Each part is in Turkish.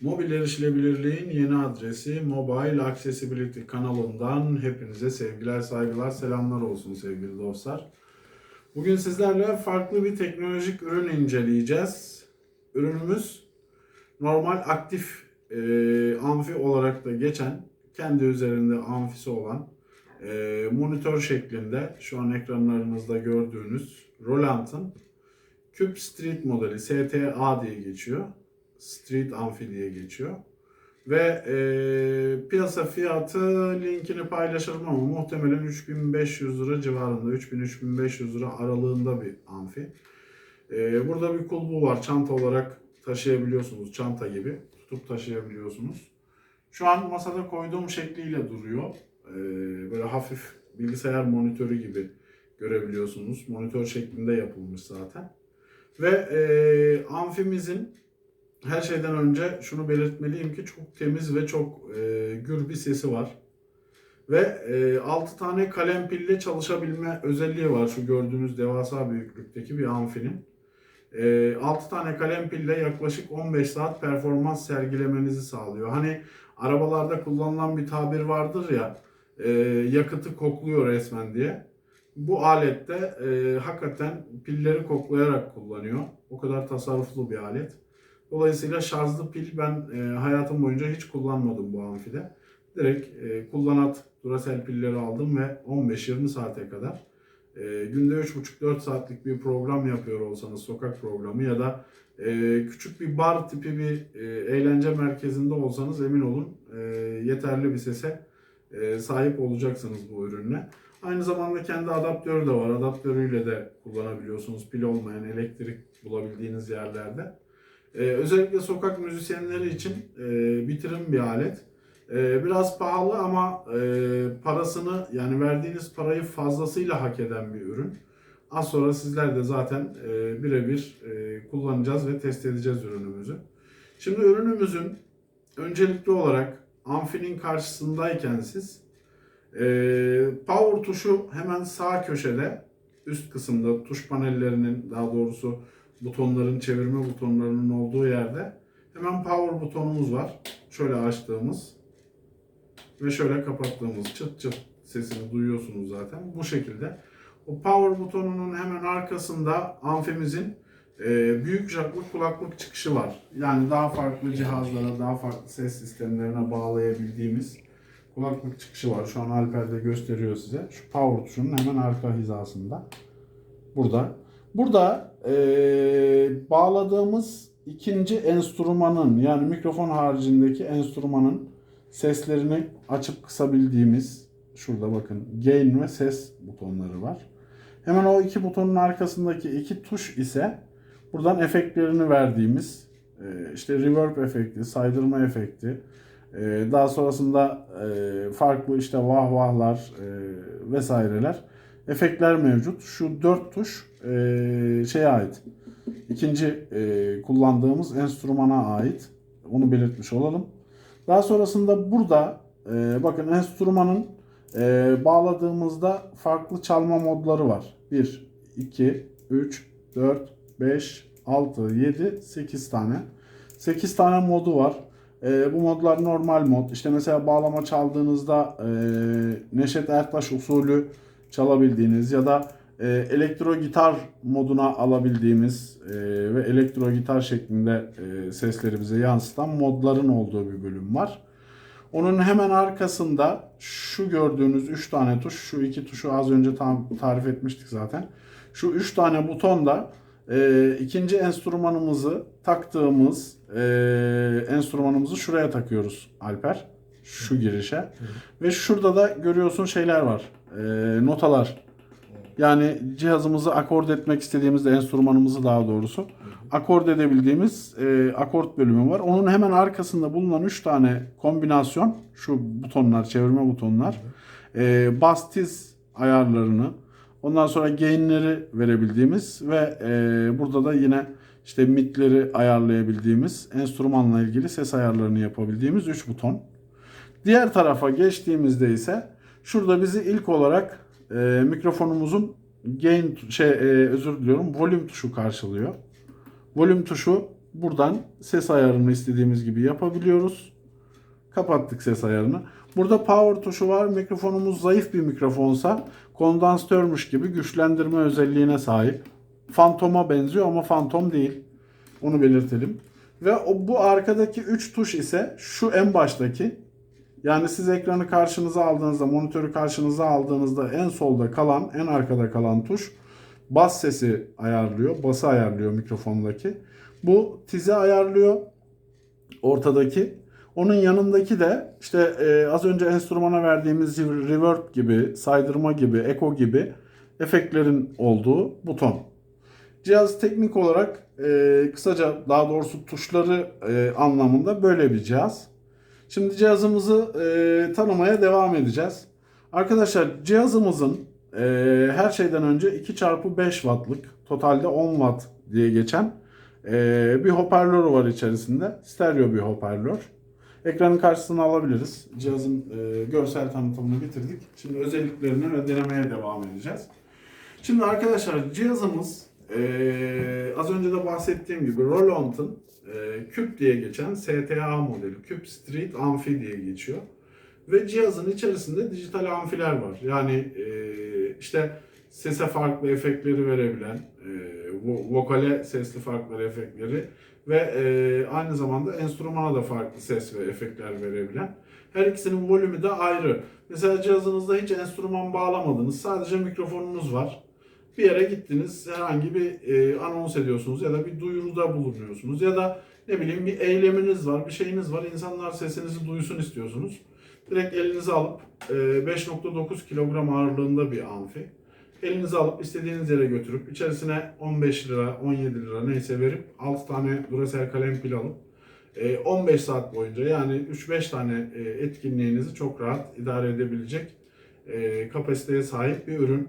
Mobil erişilebilirliğin yeni adresi Mobile Accessibility kanalından hepinize sevgiler, saygılar, selamlar olsun sevgili dostlar. Bugün sizlerle farklı bir teknolojik ürün inceleyeceğiz. Ürünümüz normal aktif e, amfi olarak da geçen, kendi üzerinde amfisi olan e, monitör şeklinde şu an ekranlarınızda gördüğünüz Roland'ın Cube Street modeli STA diye geçiyor. Street Amfi diye geçiyor. Ve e, piyasa fiyatı linkini paylaşırım ama muhtemelen 3500 lira civarında, 3000-3500 lira aralığında bir amfi. E, burada bir kulbu var. Çanta olarak taşıyabiliyorsunuz. Çanta gibi tutup taşıyabiliyorsunuz. Şu an masada koyduğum şekliyle duruyor. E, böyle hafif bilgisayar monitörü gibi görebiliyorsunuz. Monitör şeklinde yapılmış zaten. Ve e, amfimizin her şeyden önce şunu belirtmeliyim ki çok temiz ve çok e, gür bir sesi var. Ve e, 6 tane kalem pille çalışabilme özelliği var şu gördüğünüz devasa büyüklükteki bir amfinin. E, 6 tane kalem pille yaklaşık 15 saat performans sergilemenizi sağlıyor. Hani arabalarda kullanılan bir tabir vardır ya e, yakıtı kokluyor resmen diye. Bu alette e, hakikaten pilleri koklayarak kullanıyor. O kadar tasarruflu bir alet. Dolayısıyla şarjlı pil ben e, hayatım boyunca hiç kullanmadım bu amfide. Direkt e, kullanat Duracell pilleri aldım ve 15-20 saate kadar e, günde 3,5-4 saatlik bir program yapıyor olsanız sokak programı ya da e, küçük bir bar tipi bir e, eğlence merkezinde olsanız emin olun e, yeterli bir sese e, sahip olacaksınız bu ürünle. Aynı zamanda kendi adaptörü de var. Adaptörüyle de kullanabiliyorsunuz pil olmayan elektrik bulabildiğiniz yerlerde. Ee, özellikle sokak müzisyenleri için e, bitirim bir alet. E, biraz pahalı ama e, parasını yani verdiğiniz parayı fazlasıyla hak eden bir ürün. Az sonra sizler de zaten e, birebir e, kullanacağız ve test edeceğiz ürünümüzü. Şimdi ürünümüzün öncelikli olarak amfinin karşısındayken siz e, power tuşu hemen sağ köşede üst kısımda tuş panellerinin daha doğrusu butonların çevirme butonlarının olduğu yerde hemen power butonumuz var. Şöyle açtığımız ve şöyle kapattığımız çıt çıt sesini duyuyorsunuz zaten. Bu şekilde. O power butonunun hemen arkasında amfimizin e, büyük jacklı kulaklık çıkışı var. Yani daha farklı cihazlara, daha farklı ses sistemlerine bağlayabildiğimiz kulaklık çıkışı var. Şu an Alper de gösteriyor size. Şu power tuşunun hemen arka hizasında. Burada. Burada e, bağladığımız ikinci enstrümanın yani mikrofon haricindeki enstrümanın seslerini açıp kısabildiğimiz şurada bakın gain ve ses butonları var. Hemen o iki butonun arkasındaki iki tuş ise buradan efektlerini verdiğimiz e, işte reverb efekti, saydırma efekti, e, daha sonrasında e, farklı işte vah vahlar vesaireler efektler mevcut. Şu dört tuş e, şeye ait. İkinci e, kullandığımız enstrümana ait. Onu belirtmiş olalım. Daha sonrasında burada e, bakın enstrümanın e, bağladığımızda farklı çalma modları var. 1, 2, 3, 4, 5, 6, 7, 8 tane. 8 tane modu var. E, bu modlar normal mod. İşte mesela bağlama çaldığınızda e, Neşet Ertaş usulü çalabildiğiniz ya da e, elektro gitar moduna alabildiğimiz e, ve elektro gitar şeklinde e, sesleri bize yansıtan modların olduğu bir bölüm var. Onun hemen arkasında şu gördüğünüz 3 tane tuş, şu iki tuşu az önce tam tarif etmiştik zaten. Şu 3 tane buton da e, ikinci enstrümanımızı taktığımız e, enstrümanımızı şuraya takıyoruz Alper. Şu girişe. Ve şurada da görüyorsun şeyler var. E, notalar. Yani cihazımızı akord etmek istediğimizde enstrümanımızı daha doğrusu akord edebildiğimiz e, akort bölümü var. Onun hemen arkasında bulunan 3 tane kombinasyon şu butonlar, çevirme butonlar. E, bas tiz ayarlarını ondan sonra gainleri verebildiğimiz ve e, burada da yine işte midleri ayarlayabildiğimiz enstrümanla ilgili ses ayarlarını yapabildiğimiz 3 buton. Diğer tarafa geçtiğimizde ise şurada bizi ilk olarak e, mikrofonumuzun gain şey e, özür diliyorum volüm tuşu karşılıyor. Volüm tuşu buradan ses ayarını istediğimiz gibi yapabiliyoruz. Kapattık ses ayarını. Burada power tuşu var. Mikrofonumuz zayıf bir mikrofonsa kondansatörmüş gibi güçlendirme özelliğine sahip. Fantoma benziyor ama fantom değil. Onu belirtelim. Ve bu arkadaki 3 tuş ise şu en baştaki. Yani siz ekranı karşınıza aldığınızda, monitörü karşınıza aldığınızda en solda kalan, en arkada kalan tuş bas sesi ayarlıyor, bası ayarlıyor mikrofondaki. Bu tizi ayarlıyor ortadaki. Onun yanındaki de işte e, az önce enstrümana verdiğimiz reverb gibi, saydırma gibi, echo gibi efektlerin olduğu buton. Cihaz teknik olarak e, kısaca daha doğrusu tuşları e, anlamında böyle bir cihaz. Şimdi cihazımızı e, tanımaya devam edeceğiz. Arkadaşlar cihazımızın e, her şeyden önce 2x5 wattlık totalde 10 watt diye geçen e, bir hoparlörü var içerisinde. Stereo bir hoparlör. Ekranın karşısına alabiliriz. Cihazın e, görsel tanıtımını bitirdik. Şimdi özelliklerine ve denemeye devam edeceğiz. Şimdi arkadaşlar cihazımız e, az önce de bahsettiğim gibi Roland'ın e, Cube diye geçen STA modeli. Cube Street Amphi diye geçiyor. Ve cihazın içerisinde dijital amfiler var. Yani e, işte sese farklı efektleri verebilen, e, vo- vokale sesli farklı efektleri ve aynı zamanda enstrümana da farklı ses ve efektler verebilen. Her ikisinin volümü de ayrı. Mesela cihazınızda hiç enstrüman bağlamadınız, sadece mikrofonunuz var. Bir yere gittiniz, herhangi bir e, anons ediyorsunuz ya da bir duyuruda bulunuyorsunuz ya da ne bileyim bir eyleminiz var, bir şeyiniz var, insanlar sesinizi duysun istiyorsunuz. Direkt elinize alıp e, 5.9 kilogram ağırlığında bir amfi. Elinize alıp istediğiniz yere götürüp içerisine 15 lira, 17 lira neyse verip 6 tane Duracell kalem pil alıp e, 15 saat boyunca yani 3-5 tane e, etkinliğinizi çok rahat idare edebilecek e, kapasiteye sahip bir ürün.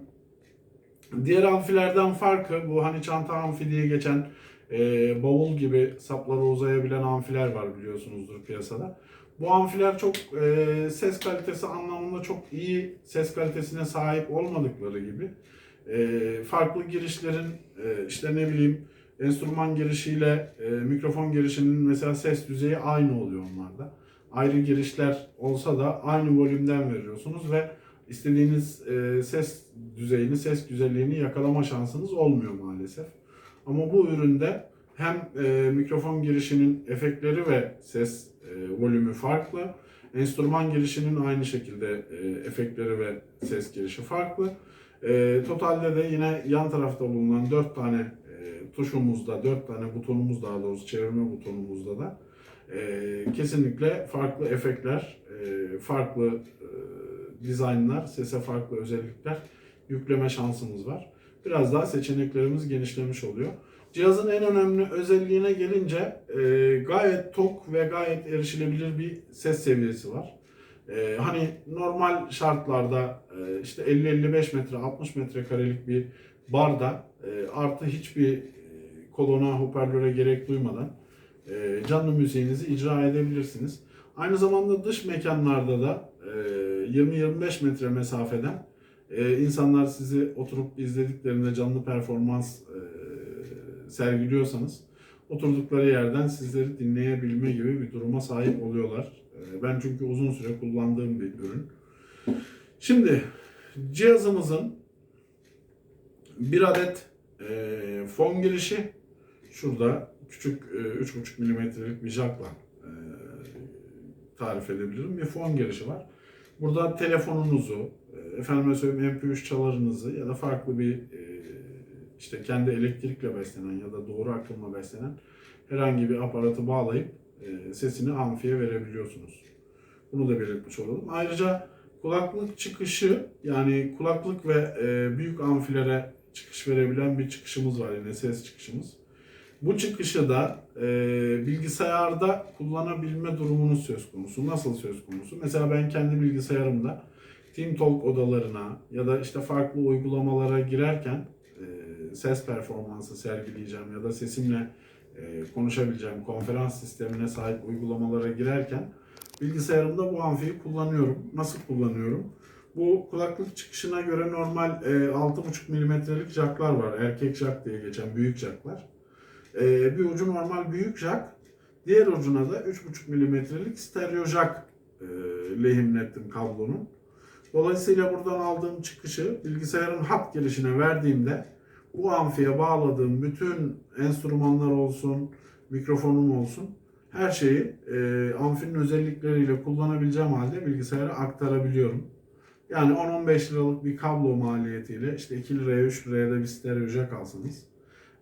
Diğer amfilerden farkı bu hani çanta amfi diye geçen e, bavul gibi sapları uzayabilen amfiler var biliyorsunuzdur piyasada. Bu amfiler çok e, ses kalitesi anlamında çok iyi ses kalitesine sahip olmadıkları gibi e, farklı girişlerin e, işte ne bileyim enstrüman girişiyle e, mikrofon girişinin mesela ses düzeyi aynı oluyor onlarda. Ayrı girişler olsa da aynı volümden veriyorsunuz ve istediğiniz e, ses düzeyini, ses güzelliğini yakalama şansınız olmuyor maalesef. Ama bu üründe hem e, mikrofon girişinin efektleri ve ses e, volümü farklı. Enstrüman girişinin aynı şekilde e, efektleri ve ses girişi farklı. E, totalde de yine yan tarafta bulunan 4 tane e, tuşumuzda, 4 tane butonumuz daha doğrusu çevirme butonumuzda da e, kesinlikle farklı efektler, e, farklı e, dizaynlar, sese farklı özellikler yükleme şansımız var. Biraz daha seçeneklerimiz genişlemiş oluyor. Cihazın en önemli özelliğine gelince e, gayet tok ve gayet erişilebilir bir ses seviyesi var. E, hani normal şartlarda e, işte 50-55 metre, 60 metrekarelik bir barda e, artı hiçbir e, kolona, hoparlöre gerek duymadan e, canlı müziğinizi icra edebilirsiniz. Aynı zamanda dış mekanlarda da e, 20-25 metre mesafeden e, insanlar sizi oturup izlediklerinde canlı performans e, sergiliyorsanız oturdukları yerden sizleri dinleyebilme gibi bir duruma sahip oluyorlar. Ee, Ben çünkü uzun süre kullandığım bir ürün. Şimdi cihazımızın bir adet e, fon girişi şurada küçük e, 3,5 milimetrelik bir jackla e, tarif edebilirim. Bir fon girişi var. Burada telefonunuzu, e, efendime söyleyeyim MP3 çalarınızı ya da farklı bir e, işte kendi elektrikle beslenen ya da doğru akımla beslenen herhangi bir aparatı bağlayıp e, sesini amfiye verebiliyorsunuz. Bunu da belirtmiş olalım. Ayrıca kulaklık çıkışı yani kulaklık ve büyük amfilere çıkış verebilen bir çıkışımız var yine ses çıkışımız. Bu çıkışı da e, bilgisayarda kullanabilme durumunuz söz konusu. Nasıl söz konusu? Mesela ben kendi bilgisayarımda TeamTalk odalarına ya da işte farklı uygulamalara girerken e, ses performansı sergileyeceğim ya da sesimle e, konuşabileceğim konferans sistemine sahip uygulamalara girerken bilgisayarımda bu amfiyi kullanıyorum. Nasıl kullanıyorum? Bu kulaklık çıkışına göre normal e, 6,5 milimetrelik jacklar var. Erkek jack diye geçen büyük jacklar. Ee, bir ucu normal büyük jack. Diğer ucuna da 3.5 milimetrelik stereo jack e, lehimlettim kablonun. Dolayısıyla buradan aldığım çıkışı bilgisayarın hat girişine verdiğimde bu amfiye bağladığım bütün enstrümanlar olsun, mikrofonum olsun her şeyi e, amfinin özellikleriyle kullanabileceğim halde bilgisayara aktarabiliyorum. Yani 10-15 liralık bir kablo maliyetiyle işte 2 liraya 3 liraya da bir stereo jack alsanız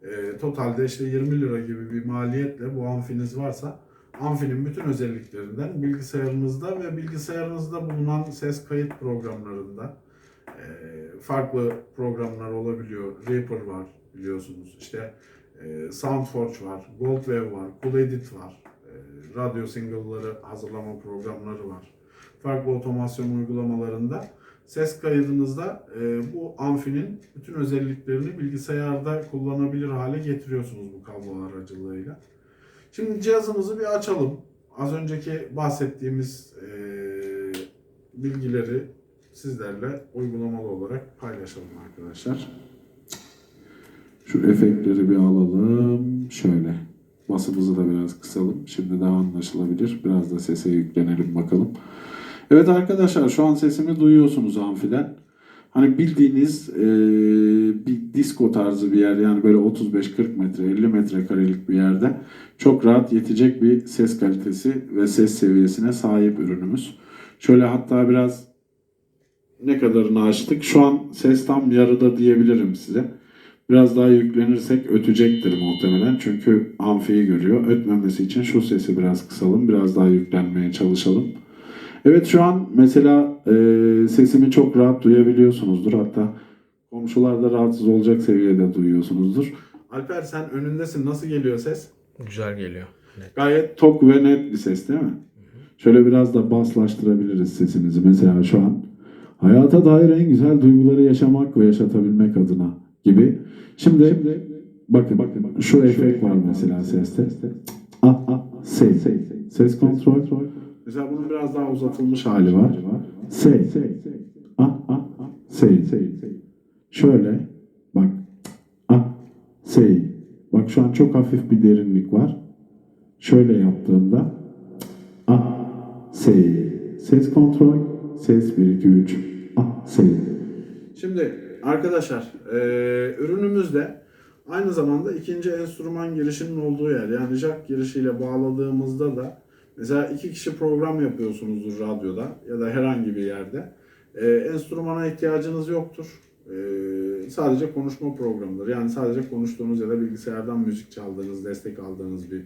e, totalde işte 20 lira gibi bir maliyetle bu amfiniz varsa amfinin bütün özelliklerinden bilgisayarınızda ve bilgisayarınızda bulunan ses kayıt programlarında e, farklı programlar olabiliyor. Reaper var biliyorsunuz. İşte e, SoundForge var, Goldwave var, Cool Edit var. E, radyo single'ları hazırlama programları var. Farklı otomasyon uygulamalarında ses kaydınızda e, bu amfinin bütün özelliklerini bilgisayarda kullanabilir hale getiriyorsunuz bu kablolar aracılığıyla. Şimdi cihazımızı bir açalım. Az önceki bahsettiğimiz e, bilgileri sizlerle uygulamalı olarak paylaşalım arkadaşlar. Şu efektleri bir alalım. Şöyle. Basımızı da biraz kısalım. Şimdi daha anlaşılabilir. Biraz da sese yüklenelim bakalım. Evet arkadaşlar şu an sesimi duyuyorsunuz amfiden. Hani bildiğiniz e, bir disco tarzı bir yer yani böyle 35-40 metre 50 metre karelik bir yerde çok rahat yetecek bir ses kalitesi ve ses seviyesine sahip ürünümüz. Şöyle hatta biraz ne kadarını açtık. Şu an ses tam yarıda diyebilirim size. Biraz daha yüklenirsek ötecektir muhtemelen. Çünkü amfiyi görüyor. Ötmemesi için şu sesi biraz kısalım. Biraz daha yüklenmeye çalışalım. Evet şu an mesela e, sesimi çok rahat duyabiliyorsunuzdur. Hatta komşular da rahatsız olacak seviyede duyuyorsunuzdur. Alper sen önündesin. Nasıl geliyor ses? Güzel geliyor. Net. Gayet Tok ve net bir ses değil mi? Şöyle biraz da baslaştırabiliriz sesimizi. Mesela şu an hayata dair en güzel duyguları yaşamak ve yaşatabilmek adına gibi. Şimdi, bakın, bakın şu efekt var mesela seste. Ah ah ses. Ses kontrol. Mesela bunun biraz daha uzatılmış hali var. Say. Ah ah say. Şöyle bak. Ah say. Bak şu an çok hafif bir derinlik var. Şöyle yaptığımda ah say. Ses kontrol. Ses 1 2 3. Ah say. Şimdi arkadaşlar eee ürünümüzde aynı zamanda ikinci enstrüman girişinin olduğu yer yani jack girişiyle bağladığımızda da mesela iki kişi program yapıyorsunuzdur radyoda ya da herhangi bir yerde Eee enstrümana ihtiyacınız yoktur. Eee, sadece konuşma programıdır. Yani sadece konuştuğunuz ya da bilgisayardan müzik çaldığınız, destek aldığınız bir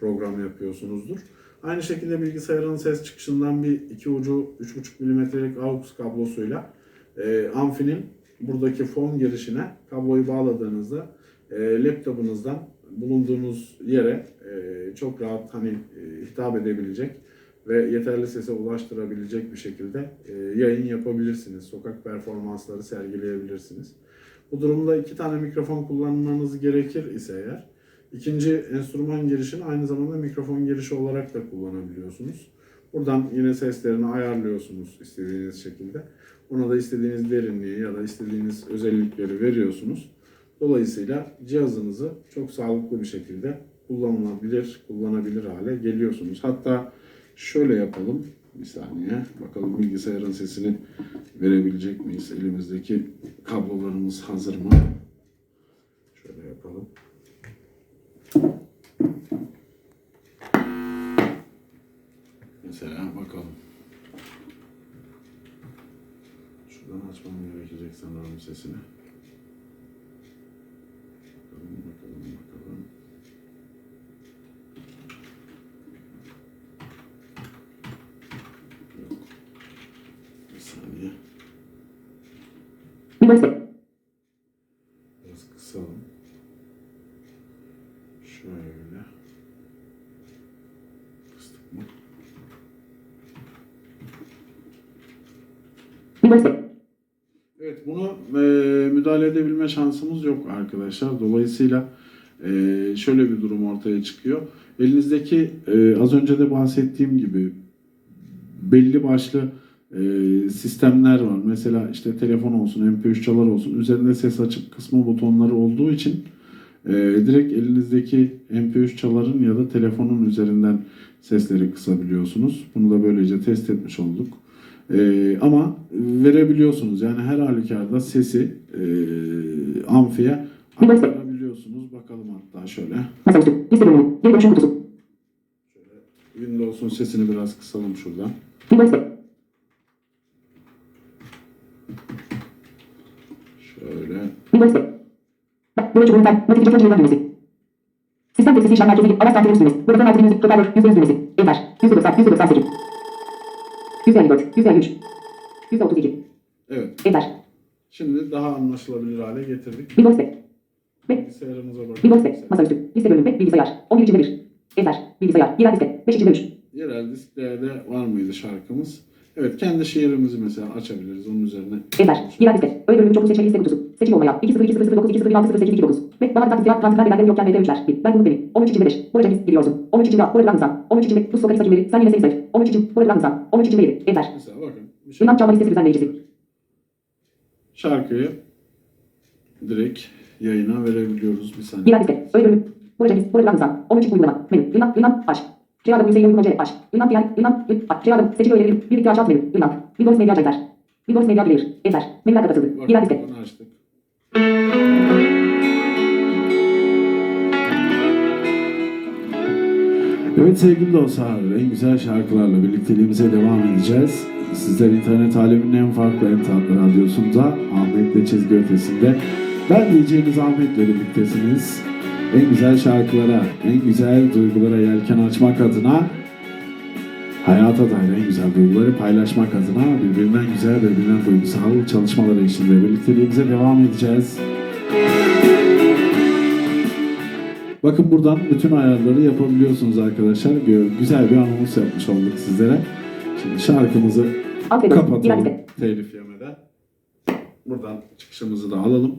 program yapıyorsunuzdur. Aynı şekilde bilgisayarın ses çıkışından bir iki ucu 3.5 milimetrelik AUX kablosuyla e, amfinin buradaki fon girişine kabloyu bağladığınızda e, laptopunuzdan bulunduğunuz yere e, çok rahat hani e, hitap edebilecek ve yeterli sese ulaştırabilecek bir şekilde e, yayın yapabilirsiniz. Sokak performansları sergileyebilirsiniz. Bu durumda iki tane mikrofon kullanmanız gerekir ise eğer ikinci enstrüman girişini aynı zamanda mikrofon girişi olarak da kullanabiliyorsunuz. Buradan yine seslerini ayarlıyorsunuz istediğiniz şekilde. Ona da istediğiniz derinliği ya da istediğiniz özellikleri veriyorsunuz. Dolayısıyla cihazınızı çok sağlıklı bir şekilde kullanılabilir, kullanabilir hale geliyorsunuz. Hatta şöyle yapalım. Bir saniye. Bakalım bilgisayarın sesini verebilecek miyiz? Elimizdeki kablolarımız hazır mı? Şöyle yapalım. Mesela bakalım. Şuradan açmam gerekecek sanırım sesini. Bakalım, bakalım, bakalım. Yok. Bir saniye. Biraz kısalım. Şöyle. Kıstık mı? Evet bunu e, müdahale edebilme şansımız yok arkadaşlar. Dolayısıyla e, şöyle bir durum ortaya çıkıyor. Elinizdeki e, az önce de bahsettiğim gibi belli başlı e, sistemler var. Mesela işte telefon olsun, MP3 çalar olsun. Üzerinde ses açıp kısma butonları olduğu için Ee, direkt elinizdeki MP3 çaların ya da telefonun üzerinden sesleri kısabiliyorsunuz. Bunu da böylece test etmiş olduk. Ee, ama verebiliyorsunuz. Yani her halükarda sesi e, amfiye aktarabiliyorsunuz. Bakalım hatta şöyle. Kutusu. Windows'un sesini biraz kısalım şuradan. Şöyle. Sistem tepsisi işlem merkezi. Araç takip düğmesi. Buradan altı müzik. Yüzde yüz düğmesi. Enter. Yüzde doksan. Yüzde doksan sekiz. Yüzde elli dört. Yüzde elli üç. Yüzde otuz iki. Evet. Enter. Şimdi daha anlaşılabilir hale getirdik. Windows liste. Bilgisayarımıza bakalım. Windows liste. Masaüstü. Liste bölümü. Bilgisayar. 11 içinde 1. Enter. Bilgisayar. Yerel liste. 5 içinde 3. Yerel disklerde var mıydı şarkımız? Evet kendi şiirimizi mesela açabiliriz onun üzerine. Enter. Yerel liste. Öyle bölümü çoklu seçmeli liste kutusu. Seçili olmaya. 202009 2006 Ve bana takip ziyaret transfer değerleri yokken MD3'ler. Bir. Ben bunu benim. 13 içinde 5. Burada Cengiz giriyorsun. 13 içinde Burada Ramazan. 13 içinde Rus Sokak Saçımları. Sen yine seni seç. 13 içinde Burada Ramazan. 13 içinde 7. Enter. Mesela bakın bir şey- Yunan çalma listesi düzenleyicisi. şarkıyı direkt yayına verebiliyoruz bir saniye. Yerel liste. Öyle bölümü. Burada Cengiz. Burada Ramazan. 13 uygulama. Menü. Yunan. Yunan. Aç. Adım Hüseyin Uygun Aç. Yunan diğer. Yunan. Adım. Seçili öğeleri. Bir iki aç alt menü. Yunan. Windows Media Center. Windows Media Player. Enter. Menüler kapatıldı. Bakın liste. bunu açtık. Evet sevgili dostlar, en güzel şarkılarla birlikteliğimize devam edeceğiz. Sizler internet aleminin en farklı, en tatlı radyosunda Ahmet'le çizgi ötesinde. Ben diyeceğiniz Ahmet'le birliktesiniz. En güzel şarkılara, en güzel duygulara yelken açmak adına hayata dair en güzel duyguları paylaşmak adına birbirinden güzel, birbirinden duygusal çalışmalar eşliğinde birlikteliğimize devam edeceğiz. Bakın buradan bütün ayarları yapabiliyorsunuz arkadaşlar. Güzel bir anons yapmış olduk sizlere. Şimdi şarkımızı. Yerel kapatalım telif yemeden. Buradan çıkışımızı da alalım.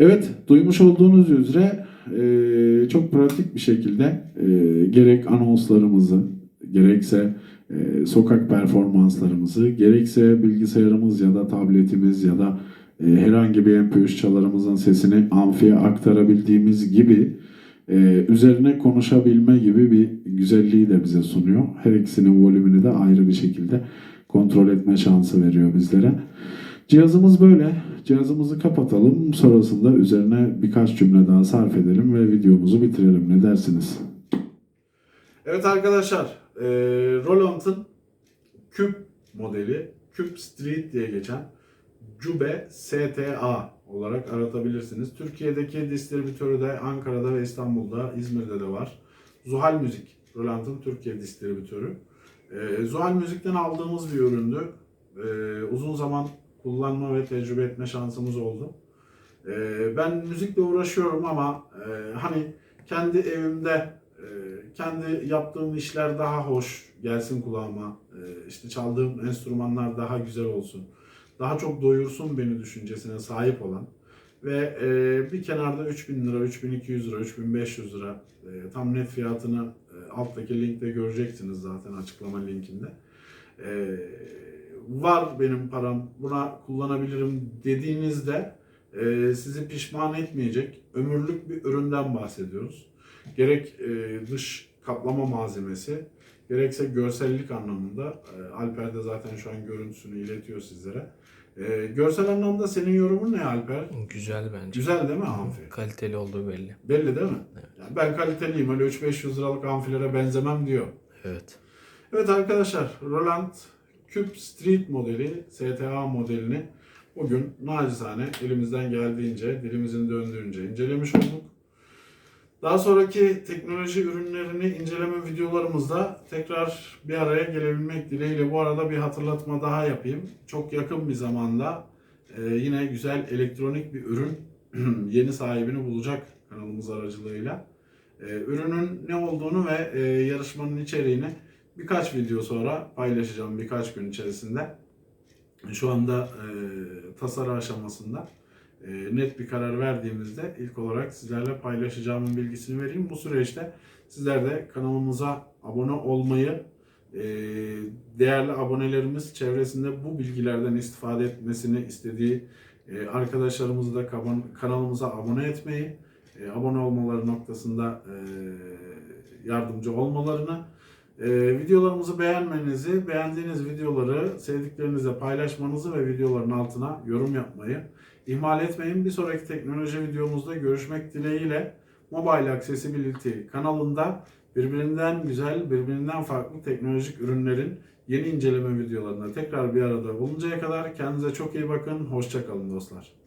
Evet, duymuş olduğunuz üzere e, çok pratik bir şekilde e, gerek anonslarımızı, gerekse e, sokak performanslarımızı, gerekse bilgisayarımız ya da tabletimiz ya da e, herhangi bir MP3 çalarımızın sesini amfiye aktarabildiğimiz gibi e, üzerine konuşabilme gibi bir güzelliği de bize sunuyor. Her ikisinin volümünü de ayrı bir şekilde kontrol etme şansı veriyor bizlere. Cihazımız böyle. Cihazımızı kapatalım. Sonrasında üzerine birkaç cümle daha sarf edelim ve videomuzu bitirelim. Ne dersiniz? Evet arkadaşlar, e, Roland'ın Cube modeli, Cube Street diye geçen Cube STA olarak aratabilirsiniz. Türkiye'deki distribütörü de Ankara'da ve İstanbul'da, İzmir'de de var. Zuhal Müzik, Roland'ın Türkiye distribütörü. E, Zuhal Müzik'ten aldığımız bir üründü. E, uzun zaman kullanma ve tecrübe etme şansımız oldu. E, ben müzikle uğraşıyorum ama e, hani kendi evimde e, kendi yaptığım işler daha hoş gelsin kulağıma. E, işte çaldığım enstrümanlar daha güzel olsun. Daha çok doyursun beni düşüncesine sahip olan ve e, bir kenarda 3000 lira, 3200 lira, 3500 lira tam net fiyatını alttaki linkte göreceksiniz zaten açıklama linkinde. Var benim param buna kullanabilirim dediğinizde e, sizi pişman etmeyecek ömürlük bir üründen bahsediyoruz. Gerek e, dış kaplama malzemesi gerekse görsellik anlamında e, Alper de zaten şu an görüntüsünü iletiyor sizlere. E, görsel anlamda senin yorumun ne Alper? Güzel bence. Güzel değil mi amfi? Kaliteli olduğu belli. Belli değil mi? Yani ben kaliteliyim öyle 3-500 liralık amfilere benzemem diyor. Evet. Evet arkadaşlar Roland Cube Street modeli STA modelini bugün nacizane elimizden geldiğince dilimizin döndüğünce incelemiş olduk. Daha sonraki teknoloji ürünlerini inceleme videolarımızda tekrar bir araya gelebilmek dileğiyle bu arada bir hatırlatma daha yapayım. Çok yakın bir zamanda e, yine güzel elektronik bir ürün yeni sahibini bulacak kanalımız aracılığıyla. E, ürünün ne olduğunu ve e, yarışmanın içeriğini birkaç video sonra paylaşacağım birkaç gün içerisinde. Şu anda e, tasarı aşamasında e, net bir karar verdiğimizde ilk olarak sizlerle paylaşacağımın bilgisini vereyim. Bu süreçte sizler de kanalımıza abone olmayı, e, değerli abonelerimiz çevresinde bu bilgilerden istifade etmesini istediği e, arkadaşlarımızı da kanalımıza abone etmeyi e, abone olmaları noktasında e, yardımcı olmalarını, e, videolarımızı beğenmenizi, beğendiğiniz videoları sevdiklerinizle paylaşmanızı ve videoların altına yorum yapmayı ihmal etmeyin. Bir sonraki teknoloji videomuzda görüşmek dileğiyle Mobile Accessibility kanalında birbirinden güzel, birbirinden farklı teknolojik ürünlerin yeni inceleme videolarında tekrar bir arada buluncaya kadar kendinize çok iyi bakın. Hoşçakalın dostlar.